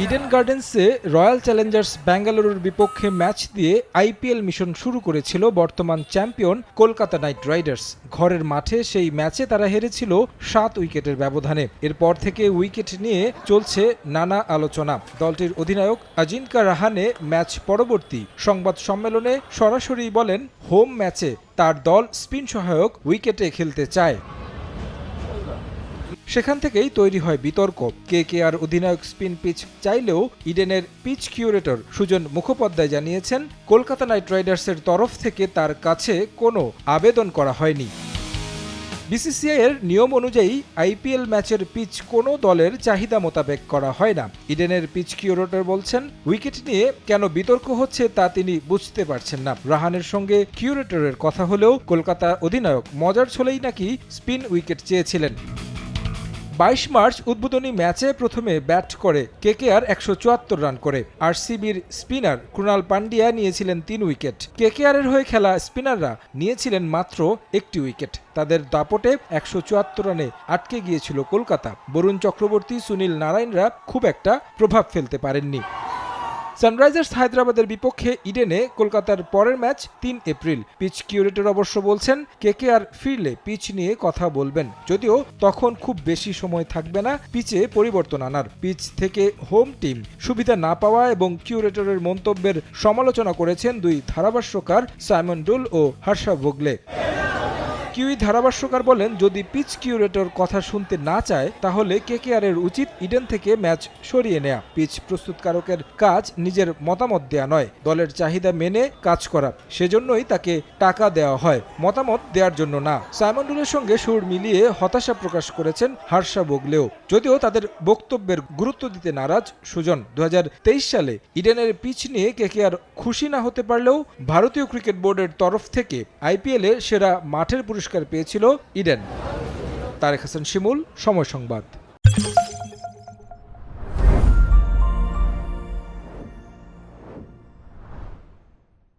Eden গার্ডেন্সে royal Challengers ব্যাঙ্গালুরুর বিপক্ষে ম্যাচ দিয়ে আইপিএল মিশন শুরু করেছিল বর্তমান চ্যাম্পিয়ন কলকাতা নাইট রাইডার্স। ঘরের মাঠে সেই ম্যাচে তারা হেরেছিল সাত উইকেটের ব্যবধানে। এরপর থেকে উইকেট নিয়ে চলছে নানা আলোচনা। দলটির অধিনায়ক আজিনকা রাহানে ম্যাচ পরবর্তী সংবাদ সম্মেলনে সরাসরি বলেন, হোম ম্যাচে তার দল স্পিন সহায়ক উইকেটে খেলতে চায়। সেখান থেকেই তৈরি হয় বিতর্ক। কে কে আর অধিনায়ক স্পিন পিচ চাইলেও ইডেনের পিচ কিউরেটর সুজন মুখোপাধ্যায় জানিয়েছেন, কলকাতা নাইট রাইডার্সের তরফ থেকে তার কাছে কোনো আবেদন করা হয়নি। বিসিসিআই এর নিয়ম অনুযায়ী আইপিএল ম্যাচের পিচ কোনো দলের চাহিদা মোতাবেক করা হয় না। ইডেনের পিচ কিউরেটর বলছেন, উইকেট নিয়ে কেন বিতর্ক হচ্ছে তা তিনি বুঝতে পারছেন না। রাহানের সঙ্গে কিউরেটরের কথা হলেও কলকাতা অধিনায়ক মজার ছলেই নাকি স্পিন উইকেট চেয়েছিলেন। বাইশ মার্চ উদ্বোধনী ম্যাচে প্রথমে ব্যাট করে কেকেআর একশো চুয়াত্তর রান করে। আর সিবির স্পিনার কুণাল পান্ডিয়া নিয়েছিলেন তিন উইকেট। কেকেআরের হয়ে খেলা স্পিনাররা নিয়েছিলেন মাত্র একটি উইকেট। তাদের দাপটে একশো চুয়াত্তর রানে আটকে গিয়েছিল কলকাতা। বরুণ চক্রবর্তী, সুনীল নারায়ণরা খুব একটা প্রভাব ফেলতে পারেননি। সানরাইজার্স হায়দ্রাবাদের বিপক্ষে ইডেনে কলকাতার পরের ম্যাচ তিন এপ্রিল। পিচ কিউরেটর অবশ্য বলছেন কে আর ফিরলে পিচ নিয়ে কথা বলবেন। যদিও তখন খুব বেশি সময় থাকবে না পিচে পরিবর্তন আনার। পিচ থেকে হোম টিম সুবিধা না পাওয়া এবং কিউরেটরের মন্তব্যের সমালোচনা করেছেন দুই ধারাভাষ্যকার সাইমন ডুল ও হর্ষা ভোগলে। কিউই ধারাভাষ্যকার বলেন, যদি পিচ কিউরেটর কথা শুনতে না চায়, তাহলে কেকেআরের উচিত ইডেন থেকে ম্যাচ সরিয়ে নেয়া। পিচ প্রস্তুতকারকের কাজ নিজের মতামত দেয়া নয়, দলের চাহিদা মেনে কাজ করা। সেজন্যই তাকে টাকা দেওয়া হয়, মতামত দেওয়ার জন্য না। সাইমন ডুলের সঙ্গে সুর মিলিয়ে হতাশা প্রকাশ করেছেন হার্ষা বগলেও। যদিও তাদের বক্তব্যের গুরুত্ব দিতে নারাজ সুজন দু হাজার তেইশ সালে ইডেনের পিচ নিয়ে কেকেআর খুশি না হতে পারলেও ভারতীয় ক্রিকেট বোর্ডের তরফ থেকে আইপিএলে সেরা মাঠের পুরস্কার পেয়েছিল ইডেন। তারেক হাসান শিমুল সময় সংবাদ।